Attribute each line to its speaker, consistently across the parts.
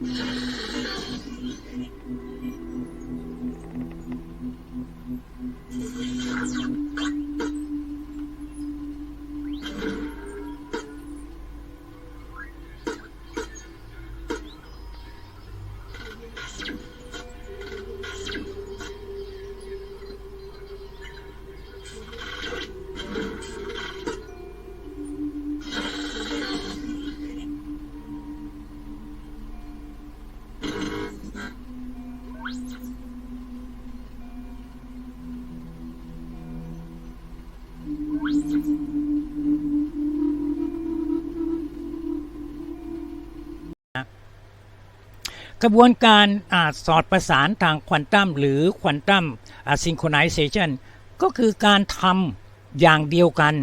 Speaker 1: Thank you. กระบวนการอาสอดประสานทางควอนตัมหรือควอนตัมซิงโครไนเซชันก็คือการทำอย่างเดียวกัน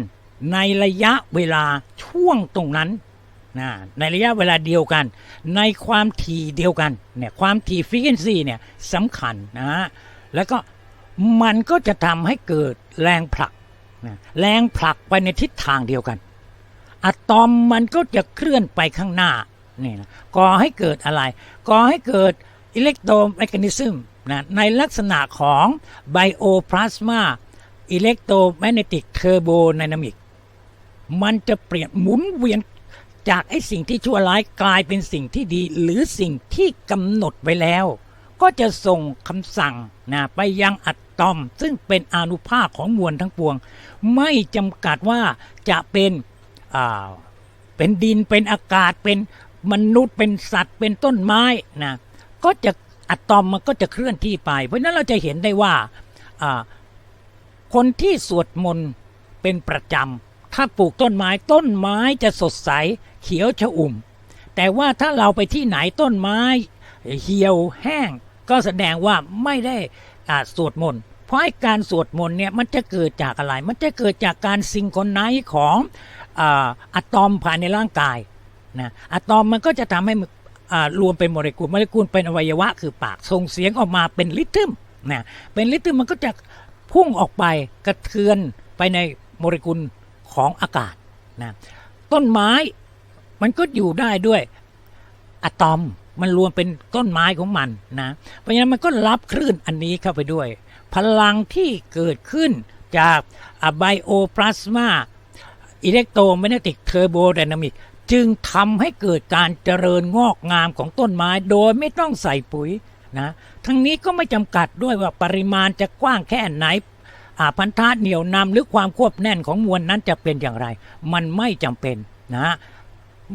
Speaker 1: ในระยะเวลาช่วงตรงนั้นนะในระยะเวลาเดียวกัน ในความถี่เดียวกันเนี่ยความถี่ฟ r ี q u e n c y เนี่ยสำคัญนะฮะแล้วก็มันก็จะทำให้เกิดแรงผลักนะแรงผลักไปในทิศทางเดียวกันอะตอมมันก็จะเคลื่อนไปข้างหน้า นี่นะก่อให้เกิดอะไร ก่อให้เกิดอิเล็กโทรแมกนิซึมนะในลักษณะของไบโอพลาสมาอิเล็กโทรแมกเนติกเทอร์โบไดนามิกมันจะเปลี่ยนหมุนเวียนจากไอ้สิ่งที่ชั่วร้ายกลายเป็นสิ่งที่ดี หรือสิ่งที่กำหนดไว้แล้ว ก็จะส่งคำสั่งนะไปยังอะตอม ซึ่งเป็นอนุภาคของมวลทั้งปวง ไม่จำกัดว่าจะเป็นเป็นดินเป็นอากาศเป็น มนุษย์เป็นสัตว์เป็นต้นไม้นะก็จะอะตอมมันก็จะเคลื่อนที่ไป เพราะนั้นเราจะเห็นได้ว่าคนที่สวดมนต์เป็นประจำถ้าปลูกต้นไม้ต้นไม้จะสดใสเขียวชอุ่ม แต่ว่าถ้าเราไปที่ไหนต้นไม้เหี่ยวแห้ง ก็แสดงว่าไม่ได้สวดมนต์เพราะการสวดมนต์เนี่ยมันจะเกิดจากอะไร มันจะเกิดจากการซิงครไนซ์ของอะตอมภายในร่างกาย นะอะตอมมันก็จะทำให้รวมเป็นโมเลกุลโมเลกุลเป็นอวัยวะคือปากส่งเสียงออกมาเป็นลิทึมนะเป็นลิทึมมันก็จะพุ่งออกไปกระเทือนไปในโมเลกุลของอากาศนะต้นไม้มันก็อยู่ได้ด้วยอะตอมมันรวมเป็นต้นไม้ของมันนะเพราะฉะนั้นมันก็รับคลื่นอันนี้เข้าไปด้วย พลังที่เกิดขึ้นจากไบโอพลาสมาอิเล็กโทรแมกเนติกเทอร์โบไดนามิก จึงทำให้เกิดการเจริญงอกงามของต้นไม้โดยไม่ต้องใส่ปุ๋ยนะทั้งนี้ก็ไม่จำกัดด้วยว่าปริมาณจะกว้างแค่ไหนอาพันธะเหนียวนำหรือความควบแน่นของมวลนั้นจะเป็นอย่างไร มันไม่จำเป็นนะ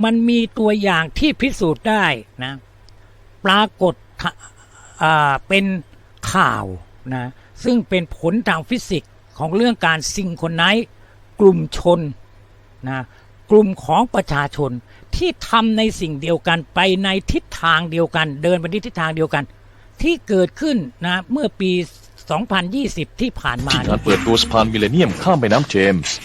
Speaker 1: มันมีตัวอย่างที่พิสูจน์ได้นะปรากฏอาเป็นข่าวนะซึ่งเป็นผลทางฟิสิกส์ของเรื่องการซิงโครไนซ์กลุ่มชนนะ กลุ่มของประชาชนที่ทำในสิ่งเดียวกันไปในทิศทางเดียวกัน เดินไปในทิศทางเดียวกัน ที่เกิดขึ้นนะเมื่อปี 2020 ที่ผ่านมา
Speaker 2: ที่
Speaker 1: เนี่
Speaker 2: งายนเปิดตัวสะพานมิเลเนียมข้ามแม่น้ำเจมส์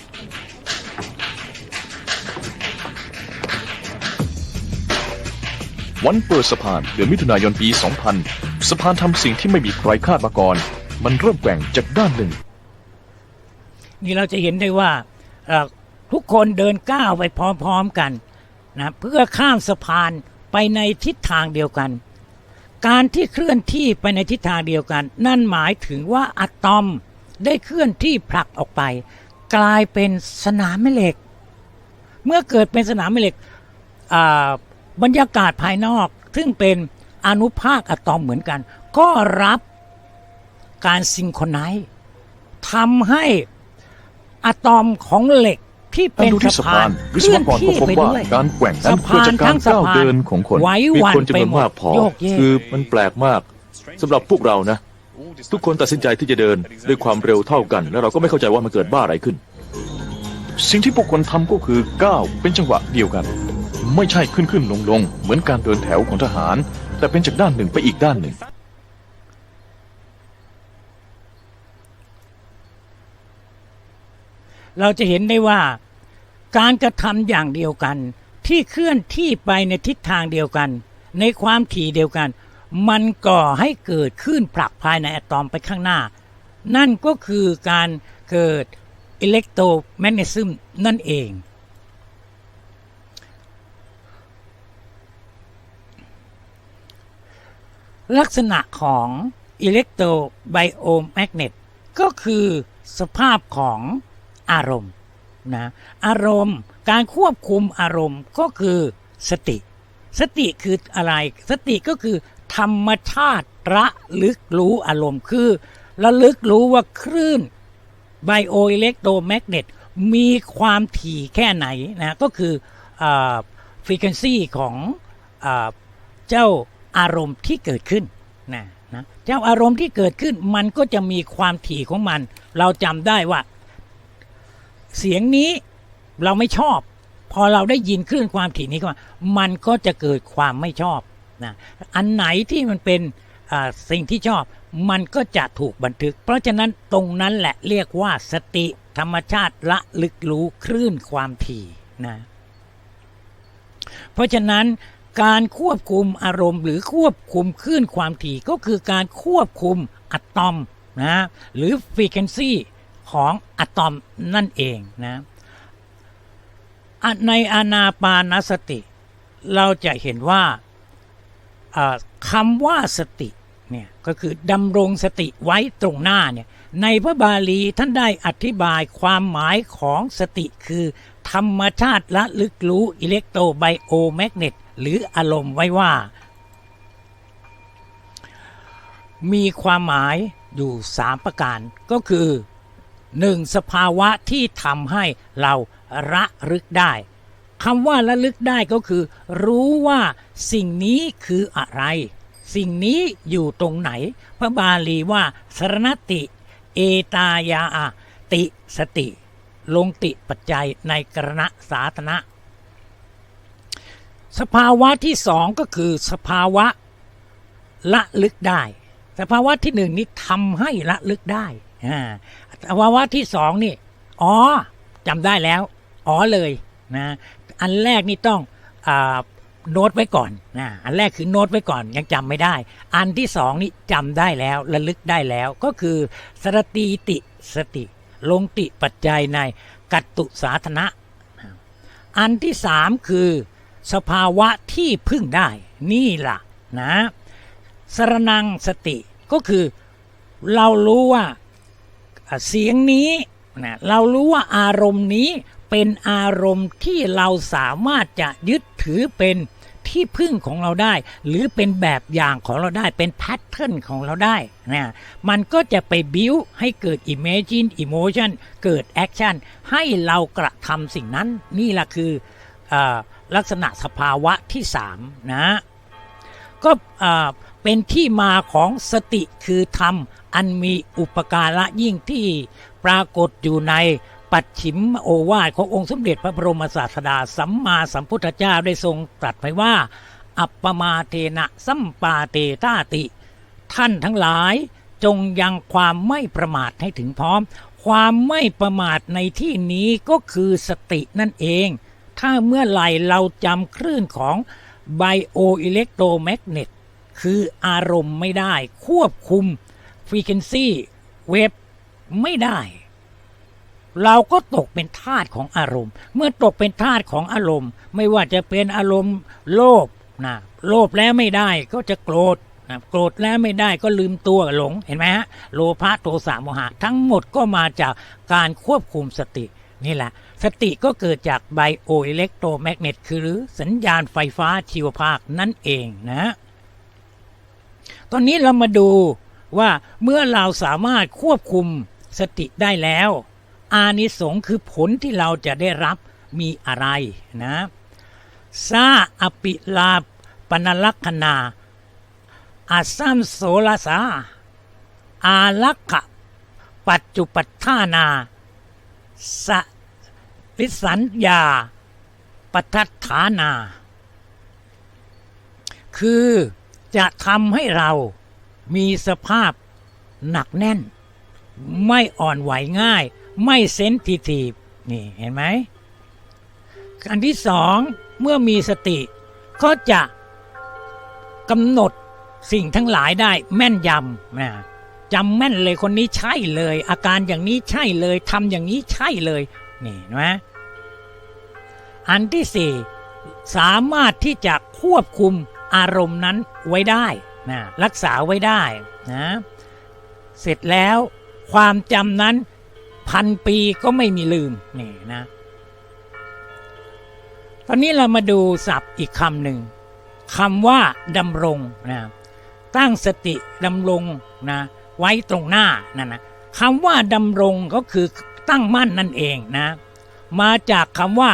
Speaker 2: วันเปิดสะพานเดือนมิถุนายนปี 2000 สะพานทำสิ่งที่ไม่มีใครคาดมาก่อน มันเริ่มแกว่งจากด้านหนึ่ง
Speaker 1: นี่เราจะเห็นได้ว่าเอ่อ ทุกคนเดินก้าวไปพร้อมๆกันนะเพื่อข้ามสะพานไปในทิศทางเดียวกัน การที่เคลื่อนที่ไปในทิศทางเดียวกัน นั่นหมายถึงว่าอะตอมได้เคลื่อนที่ผลักออกไป กลายเป็นสนามแม่เหล็ก เมื่อเกิดเป็นสนามแม่เหล็กบรรยากาศภายนอก ซึ่งเป็นอนุภาคอะตอมเหมือนกัน ก็รับการซิงโครไนซ์ทำให้อะตอมของเหล็ก ที่
Speaker 2: การ
Speaker 1: เป็น
Speaker 2: ดูที่
Speaker 1: สะ
Speaker 2: สะ
Speaker 1: พา
Speaker 2: พานนวิศวกรก็พบว่าการแกว่งนั้นเกิดจากการก้าวเดินของคน
Speaker 1: ไหว
Speaker 3: มี
Speaker 1: หวั่น
Speaker 3: คนจำ
Speaker 1: ไป
Speaker 3: นวน
Speaker 1: หมด
Speaker 3: มากพอ
Speaker 1: โยกเยก
Speaker 3: คือมันแปลกมากสำหรับพวกเรานะ ทุกคนตัดสินใจที่จะเดินด้วยความเร็วเท่ากัน แล้วเราก็ไม่เข้าใจว่ามันเกิดบ้าอะไรขึ้น
Speaker 2: สิ่งที่พวกคนทำก็คือก้าวเป็นจังหวะเดียวกัน ไม่ใช่ขึ้นขึ้นลงลงเหมือนการเดินแถวของทหาร แต่เป็นจากด้านหนึ่งไปอีกด้านหนึ่ง
Speaker 1: เราจะเห็นได้ว่า การกระทำอย่างเดียวกัน ที่เคลื่อนที่ไปในทิศทางเดียวกัน ในความถี่เดียวกัน มันก่อให้เกิดคลื่นผลักภายในอะตอมไปข้างหน้า นั่นก็คือการเกิดอิเล็กโทรแมกเนซึมนั่นเองลักษณะของอิเล็กโทรไบโอแมกเนตก็คือสภาพของอารมณ์ นะอารมณ์การควบคุมอารมณ์ก็คือสติ สติคืออะไร สติก็คือ ธรรมชาติระลึกรู้อารมณ์คือระลึกรู้ว่าคลื่นไบโออิเล็กโทรแมกเนตมีความถี่แค่ไหนนะก็คือฟรีเควนซีของอเจ้าอารมณ์ที่เกิดขึ้นนะนะเจ้าอารมณ์ที่เกิดขึ้นมันก็จะมีความถี่ของมัน เราจำได้ว่า เสียงนี้เราไม่ชอบ พอเราได้ยินคลื่นความถี่นี้เข้ามามันก็จะเกิดความไม่ชอบนะอันไหนที่มันเป็นสิ่งที่ชอบมันก็จะถูกบันทึก เพราะฉะนั้นตรงนั้นแหละเรียกว่าสติธรรมชาติละลึกรู้คลื่นความถี่นะเพราะฉะนั้นการควบคุมอารมณ์ หรือควบคุมคลื่นความถี่ก็คือการควบคุมอะตอมนะหรือฟรีเควนซี ของอะตอมนั่นเองนะในอานาปานสติ เราจะเห็นว่าคำว่าสติเนี่ยก็คือดำรงสติไว้ตรงหน้าเนี่ยในพระบาลีท่านได้อธิบายความหมายของสติคือ ธรรมชาติละลึกรู้อิเล็กโทรไบโอแมกเนตหรืออารมณ์ไว้ว่า มีความหมายอยู่ 3 ประการก็คือ 1. สภาวะที่ทำให้เราระลึกได้คำว่าระลึกได้ก็คือ รู้ว่าสิ่งนี้คืออะไร สิ่งนี้อยู่ตรงไหน พระบาลีว่าสรณติ เอตายาอะติสติ ลงติปัจจัยในกรณะสาธนะ สภาวะที่สองก็คือสภาวะละลึกได้ สภาวะที่หนึ่งนี้ทำให้ละลึกได้ อ่าสภาวะที่สองนี่อ๋อจำได้แล้ว อ๋อเลยนะอันแรกนี่ต้องอาโน้ตไว้ก่อนนะอันแรกคือโน้ตไว้ก่อนยังจำไม่ได้ อันที่สองนี่จำได้แล้วระลึกได้แล้วก็คือสรติติสติ ลงติปัจจัยในกัตตุสาธนะ อันที่สามคือสภาวะที่พึ่งได้นี่ล่ะนะสรนังสติก็คือเรารู้ว่า เสียงนี้นะเรารู้ว่าอารมณ์นี้เป็นอารมณ์ที่เราสามารถจะยึดถือเป็นที่พึ่งของเราได้ หรือเป็นแบบอย่างของเราได้เป็นแพทเทิร์นของเราได้นะมันก็จะไปบิวให้เกิด Imagine Emotion เกิด Action ให้เรากระทำสิ่งนั้น นี่แหละคืออลักษณะสภาวะที่สามนะ ก็เป็นที่มาของสติคือธรรม อันมีอุปการะยิ่งที่ปรากฏอยู่ในปัจฉิมโอวาทขององค์สมเด็จพระบรมศาสดาสัมมาสัมพุทธเจ้าได้ทรงตรัสไว้ว่า อัปปมาเทนะสัมปาเตตาติ ท่านทั้งหลายจงยังความไม่ประมาทให้ถึงพร้อม ความไม่ประมาทในที่นี้ก็คือสตินั่นเอง ถ้าเมื่อไหร่เราจำคลื่นของไบโออิเล็กโทรแมกเนตคืออารมณ์ไม่ได้ควบคุม ฟรีเควนซีเวฟไม่ได้ เราก็ตกเป็นทาสของอารมณ์ เมื่อตกเป็นทาสของอารมณ์ ไม่ว่าจะเป็นอารมณ์โลภนะโลภแล้วไม่ได้ก็จะโกรธนะโกรธแล้วไม่ได้ก็ลืมตัวหลงเห็นไหมฮะโลภะโทสะโมหะ ทั้งหมดก็มาจากการควบคุมสตินี่แหละ สติก็เกิดจากไบโออิเล็กโทรแมกเนตคือสัญญาณไฟฟ้าชีวภาคนั่นเองนะ ตอนนี้เรามาดู ว่าเมื่อเราสามารถควบคุมสติได้แล้ว อานิสงส์คือผลที่เราจะได้รับมีอะไรนะซาอปิลาปนลักษณาอาซัมโสลสาอาลักขะปัจจุปัฏฐานาสวิสัญญาปทัฏฐานา คือจะทำให้เรา มีสภาพหนักแน่น ไม่อ่อนไหวง่าย ไม่เซนซิทีฟนี่เห็นไหมอันที่สองเมื่อมีสติก็จะกำหนดสิ่งทั้งหลายได้แม่นยำนะจำแม่นเลยคนนี้ใช่เลย อาการอย่างนี้ใช่เลยทำอย่างนี้ใช่เลยนี่นไหมอันที่สี่สามารถที่จะควบคุมอารมณ์นั้นไว้ได้ นะรักษาไว้ได้นะเสร็จแล้วความจำนั้นพันปีก็ไม่มีลืมนี่นะ ตอนนี้เรามาดูศัพท์อีกคำหนึ่งคำว่าดำรงนะตั้งสติดำรงนะไว้ตรงหน้านั่นนะคำว่าดำรงก็คือตั้งมั่นนั่นเองนะ มาจากคำว่า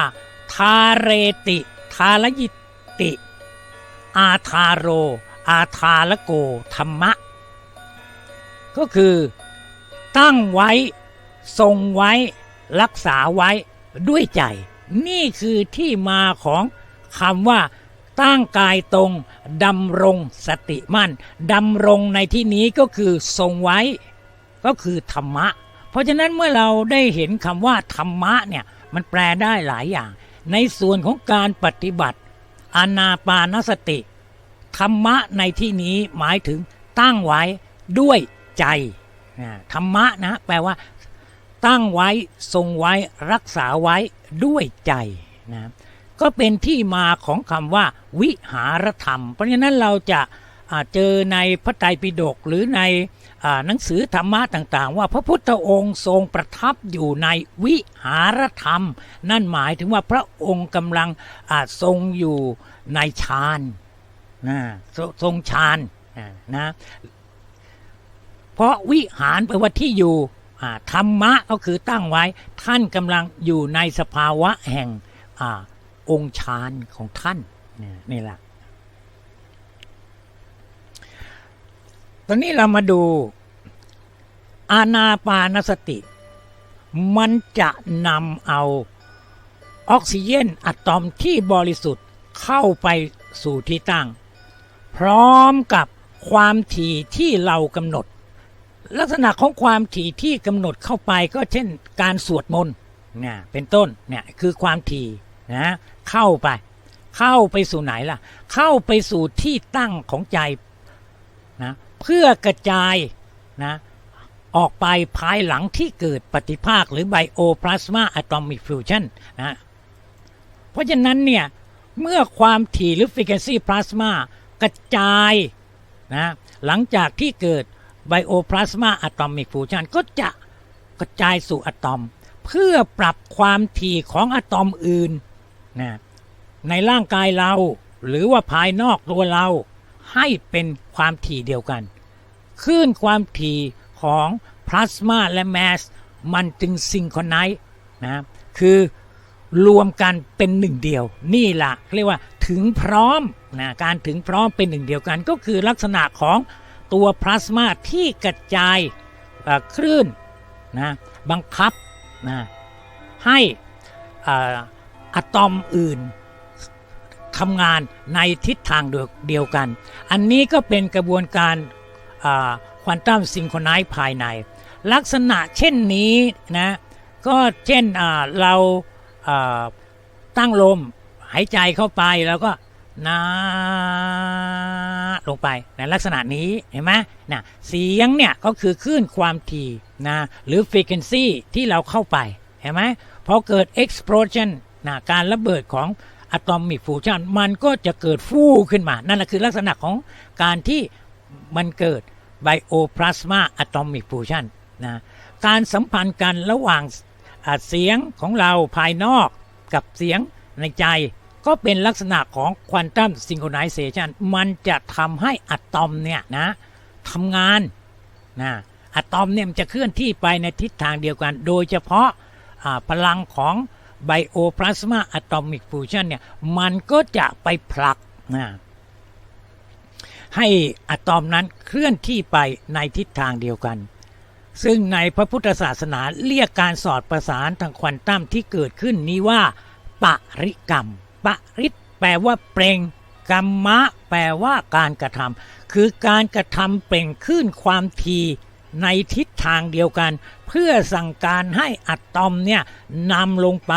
Speaker 1: ทาเรติ ทารยิติ อาทาโร อาทาละโกธรรมะ ก็คือตั้งไว้ ทรงไว้ รักษาไว้ด้วยใจ นี่คือที่มาของคำว่า ตั้งกายตรงดำรงสติมั่นดำรงในที่นี้ก็คือทรงไว้ ก็คือธรรมะ เพราะฉะนั้นเมื่อเราได้เห็นคำว่าธรรมะเนี่ยมันแปลได้หลายอย่าง ในส่วนของการปฏิบัติอานาปานสติ ธรรมะในที่นี้หมายถึงตั้งไว้ด้วยใจธรรมะนะแปลว่า ตั้งไว้ทรงไว้รักษาไว้ด้วยใจนะก็เป็นที่มาของคำว่า วิหารธรรม เพราะฉะนั้นเราจะเจอในพระไตรปิฎกหรือในหนังสือธรรมะต่างๆ ว่าพระพุทธองค์ทรงประทับอยู่ในวิหารธรรม นั่นหมายถึงว่าพระองค์กำลังทรงอยู่ในฌาน นะทรทรงฌานอ่านะ เพราะวิหารแปลว่าที่อยู่อ่าธรรมะก็คือตั้งไว้ ท่านกำลังอยู่ในสภาวะแห่งอาองค์ฌานของท่านเนี่ยนี่แหละตอนนี้เรามาดูอาณาปานสติ มันจะนำเอาออกซิเจนอะตอมที่บริสุทธิ์เข้าไปสู่ที่ตั้ง พร้อมกับความถี่ที่เรากำหนด ลักษณะของความถี่ที่กำหนดเข้าไปก็เช่นการสวดมนต์เนี่ยเป็นต้นเนี่ยคือความถี่นะเข้าไป เข้าไปสู่ไหนล่ะ เข้าไปสู่ที่ตั้งของใจนะเพื่อกระจายนะออกไปภายหลังที่เกิดปฏิภาคหรือไบโอพลาสมาอะตอมิกฟิวชันนะเพราะฉะนั้นเนี่ยเมื่อความถี่หรือ frequency plasma กระจายนะหลังจากที่เกิดไบโอพลาสมาอะตอมิกฟิวชันก็จะกระจายสู่อะตอม เพื่อปรับความถี่ของอะตอมอื่นนะในร่างกายเราหรือว่าภายนอกตัวเราให้เป็นความถี่เดียวกันคลื่นความถี่ของพลาสมาและแมสมันจึงซิงโครไนซ์นะคือรวมกันเป็นหนึ่งเดียว นี่แหละเรียกว่า ถึงพร้อมนะการถึงพร้อมเป็นหนึ่งเดียวกัน ก็คือลักษณะของตัวพลาสมาที่กระจายคลื่นนะบังคับนะให้อ่าอะตอมอื่นทำงานในทิศทางเดียวกัน อันนี้ก็เป็นกระบวนการควอนตัมซิงโครไนซ์ภายใน ลักษณะเช่นนี้นะก็เช่นเราตั้งลม หายใจเข้าไปแล้วก็นาลงไปในลักษณะนี้เห็นไหมนะเสียงเนี่ยก็คือคลื่นความถี่นะหรือ frequency ที่เราเข้าไปเห็นไหมพอเกิด explosion นะการระเบิดของอะตอมิกฟูชันมันก็จะเกิดฟู่ขึ้นมา นั่นแหละคือลักษณะของการที่มันเกิดไบโอพลาสมาอะตอมิกฟูชันนะการสัมพันธ์กันระหว่างเสียงของเราภายนอกกับเสียงในใจ ก็เป็นลักษณะของควอนตัมซิงโครไนเซชันมันจะทำให้อะตอมเนี่ยนะทำงานนะอะตอมเนี่ยมันจะเคลื่อนที่ไปในทิศทางเดียวกัน โดยเฉพาะพลังของไบโอพลาสมาอะตอมิกฟูชันเนี่ยมันก็จะไปผลักนะให้อะตอมนั้นเคลื่อนที่ไปในทิศทางเดียวกัน ซึ่งในพระพุทธศาสนาเรียกการสอดประสานทางควอนตัมที่เกิดขึ้นนี้ว่าปริกรรม ปริตแปลว่าเปล่งกรรมะ แปลว่าการกระทำคือการกระทำเปล่งขึ้นความทีในทิศทางเดียวกัน เพื่อสั่งการให้อะตอมเนี่ยนำลงไป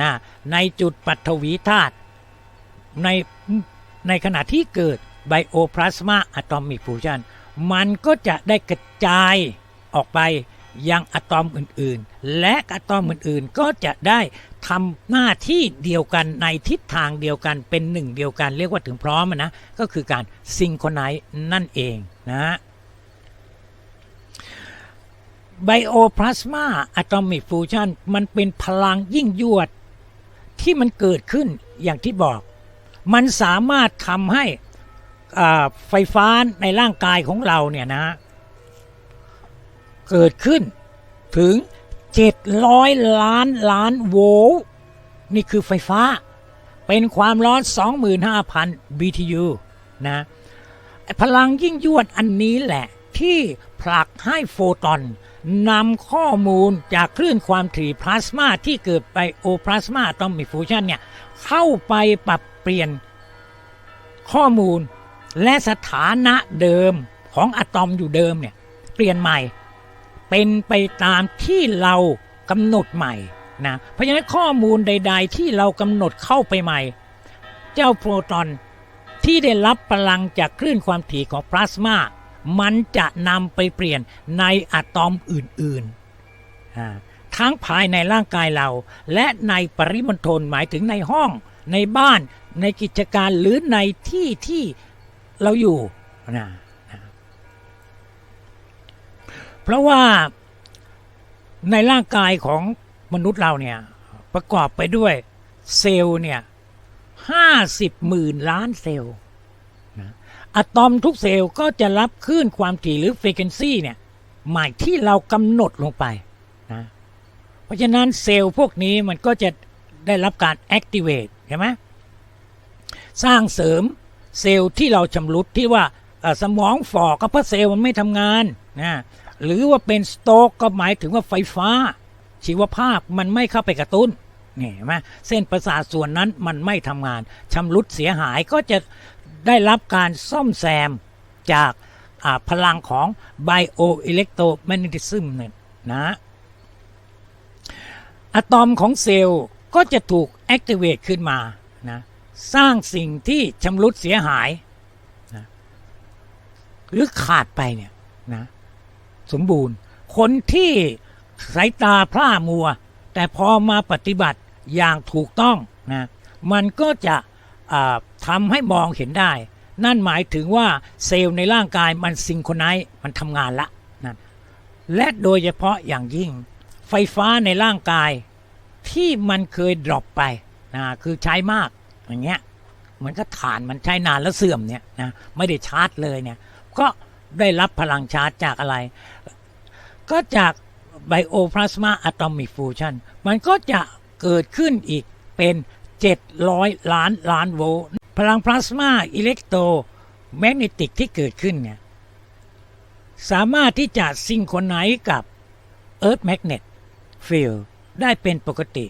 Speaker 1: นะในจุดปัทวีธาตุในในขณะที่เกิดไบโอพลาสมาอะตอมิกฟูชันมันก็จะได้กระจายออกไป ยังอะตอมอื่นๆ และอะตอมอื่นๆก็จะได้ทำหน้าที่เดียวกันในทิศทางเดียวกันเป็นหนึ่งเดียวกันเรียกว่าถึงพร้อมนะก็คือการซิงโครไนซ์นั่นเองนะฮะไบโอพลาสมาอะตอมิกฟูชันมันเป็นพลังยิ่งยวดที่มันเกิดขึ้นอย่างที่บอก มันสามารถทำให้ไฟฟ้าในร่างกายของเราเนี่ยนะ เกิดขึ้นถึง 700 ล้านล้านโวลต์นี่คือไฟฟ้า เป็นความร้อน 25,000 BTU นะพลังยิ่งยวดอันนี้แหละที่ผลักให้โฟตอนนำข้อมูลจากคลื่นความถี่พลาสมาที่เกิดไปโอพลาสมาตอมิฟูชันเนี่ยเข้าไปปรับเปลี่ยนข้อมูลและสถานะเดิมของอะตอมอยู่เดิมเนี่ยเปลี่ยนใหม่ เป็นไปตามที่เรากำหนดใหม่นะเพราะฉะนั้นข้อมูลใด ๆ ที่เรากำหนดเข้าไปใหม่ เจ้าโปรตอนที่ได้รับพลังจากคลื่นความถี่ของพลาสมา มันจะนำไปเปลี่ยนในอะตอมอื่นๆ ทั้งภายในร่างกายเรา และในปริมณฑลหมายถึงในห้อง ในบ้านในกิจการหรือในที่ที่เราอยู่นะ เพราะว่าในร่างกายของมนุษย์เราเนี่ยประกอบไปด้วยเซลล์เนี่ยห้าสิบหมื่นล้านเซลล์อะตอมทุกเซลล์ก็จะรับคลื่นความถี่หรือ frequency เนี่ยหมายที่เรากำหนดลงไปนะเพราะฉะนั้นเซลล์พวกนี้มันก็จะได้รับการ activate ใช่ไหมสร้างเสริมเซลล์ที่เราชำรุดที่ว่าสมองฝ่อก็เพราะเซลล์มันไม่ทำงานนะ หรือว่าเป็นสโตรกก็หมายถึงว่าไฟฟ้า ชีวภาพมันไม่เข้าไปกระตุ้นนี่เห็นไหมเส้นประสาทส่วนนั้นมันไม่ทำงานชำรุดเสียหายก็จะได้รับการซ่อมแซมจากพลังของ bioelectromagnetism เนี่ยนะอะตอมของเซลล์ก็จะถูก activate ขึ้นมานะสร้างสิ่งที่ชำรุดเสียหายนะหรือขาดไปเนี่ยนะ สมบูรณ์ คนที่สายตาพร่ามัว แต่พอมาปฏิบัติอย่างถูกต้องนะมันก็จะทำให้มองเห็นได้ นั่นหมายถึงว่าเซลล์ในร่างกายมันซิงโครไนซ์มันทำงานละนะและโดยเฉพาะอย่างยิ่งไฟฟ้าในร่างกายที่มันเคยดรอปไปนะคือใช้มากอย่างเงี้ยเหมือนก็ฐานมันใช้นานแล้วเสื่อมเนี่ยนะไม่ได้ชาร์จเลยเนี่ยก็ได้รับพลังชาร์จจากอะไร ก็จากไบโอพลาสมาอะตอมิกฟูชันมันก็จะเกิดขึ้นอีกเป็น 700 ล้านล้านโวลต์พลังพลาสมาอิเล็กโทรแมกเนติกที่เกิดขึ้นเนี่ยสามารถที่จะซิงโครไนซ์กับ Earth Magnet Field ได้เป็นปกติ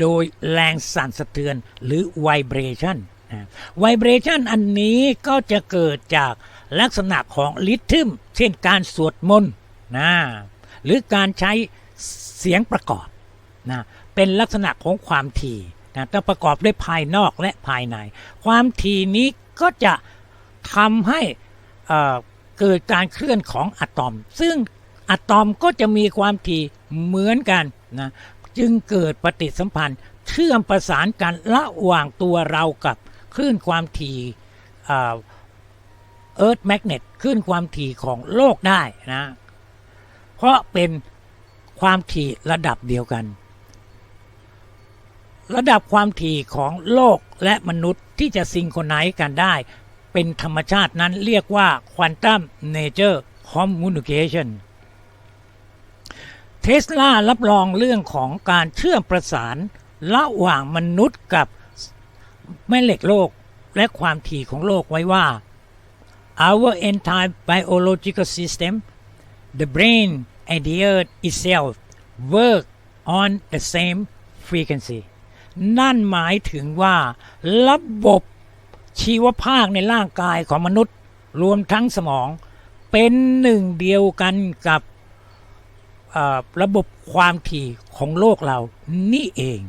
Speaker 1: โดยแรงสั่นสะเทือนหรือ Vibration นะ Vibration อันนี้ก็จะเกิดจากลักษณะของลิทึมเช่นการสวดมนต์ นะหรือการใช้เสียงประกอบนะเป็นลักษณะของความถี่นะต้องประกอบด้วยภายนอกและภายใน ความถี่นี้ก็จะทำให้เอ่อเกิดการเคลื่อนของอะตอม ซึ่งอะตอมก็จะมีความถี่เหมือนกันนะจึงเกิดปฏิสัมพันธ์เชื่อมประสานกันระหว่างตัวเรากับคลื่นความถี่เอ่อ Earth Magnet ขึ้นความถี่ของโลกได้นะ เพราะเป็นความถี่ระดับเดียวกัน ระดับความถี่ของโลกและมนุษย์ที่จะซิงโครไนซ์กันได้ เป็นธรรมชาตินั้นเรียกว่าควอนตัมเนเจอร์คอมมูนิเคชันเทสลารับรองเรื่องของการเชื่อมประสานระหว่างมนุษย์กับแม่เหล็กโลกและความถี่ของโลกไว้ว่า our entire biological system, the brain and the earth itself work on the same frequency นั่นหมายถึงว่า ระบบชีวภาคในร่างกายของมนุษย์ รวมทั้งสมอง เป็นหนึ่งเดียวกันกับระบบความถี่ของโลกเรานี่เอง